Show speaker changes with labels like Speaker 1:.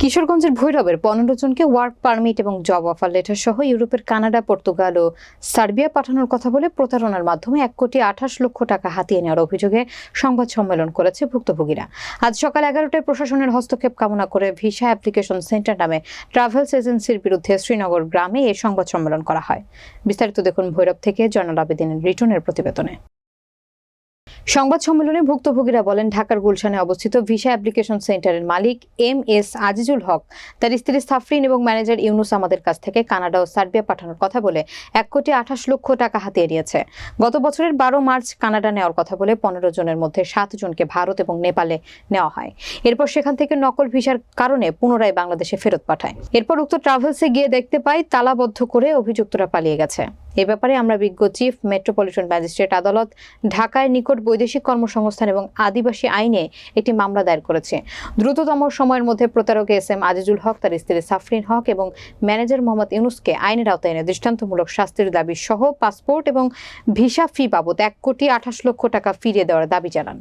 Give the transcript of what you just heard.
Speaker 1: কিশোরগঞ্জের ভৈরবের পনেরো জনকে ওয়ার্ক পারমিট এবং জব অফার লেটার সহ ইউরোপের কানাডা, পর্তুগাল ও সার্বিয়া পাঠানোর কথা বলে প্রতারণার মাধ্যমে এক কোটি আঠাশ লক্ষ টাকা হাতিয়ে নেওয়ার অভিযোগে সংবাদ সম্মেলন করেছে ভুক্তভোগীরা। আজ সকাল এগারোটায় প্রশাসনের হস্তক্ষেপ কামনা করে ভিসা অ্যাপ্লিকেশন সেন্টার নামে ট্রাভেলস এজেন্সির বিরুদ্ধে শ্রীনগর গ্রামে এই সংবাদ সম্মেলন করা হয়। বিস্তারিত দেখুন ভৈরব থেকে জয়নাল আবেদিনের রিটনের প্রতিবেদনে। সংবাদ সম্মেলনে ভুক্তভোগীরা বলেন, ঢাকার গুলশানে অবস্থিত ভিসা অ্যাপ্লিকেশন সেন্টারের মালিক এম এস আজিজুল হক, তার স্ত্রী সাফরিন এবং ম্যানেজার ইউনুস আমাদের কাছ থেকে কানাডা ও সার্বিয়া পাঠানোর কথা বলে এক কোটি আঠাশ লক্ষ টাকা হাতিয়ে নিয়েছে গত বছরের বারো মার্চ কানাডা নেওয়ার কথা বলে পনেরো জনের মধ্যে সাত জনকে ভারত এবং নেপালে নেওয়া হয়। এরপর সেখান থেকে নকল ভিসার কারণে পুনরায় বাংলাদেশে ফেরত পাঠায়। এরপর উক্ত ট্রাভেলসে গিয়ে দেখতে পাই তালাবদ্ধ করে অভিযুক্তরা পালিয়ে গেছে। এ ব্যাপারে আমরা বিজ্ঞ চিফ মেট্রোপলিটন ম্যাজিস্ট্রেট আদালত ঢাকায় নিকট বৈদেশিক কর্মসংস্থান এবং আদিবাসী আইনে একটি মামলা দায়ের করেছে। দ্রুততম সময়ের মধ্যে প্রতারক এস এম আজিজুল হক, তার স্ত্রী সাফরিন হক এবং ম্যানেজার মোহাম্মদ ইউনুসকে আইনের আওতায় এনে দৃষ্টান্তমূলক শাস্তির দাবি সহ পাসপোর্ট এবং ভিসা ফি বাবদ এক কোটি আঠাশ লক্ষ টাকা ফিরিয়ে দেওয়ার দাবি জানান।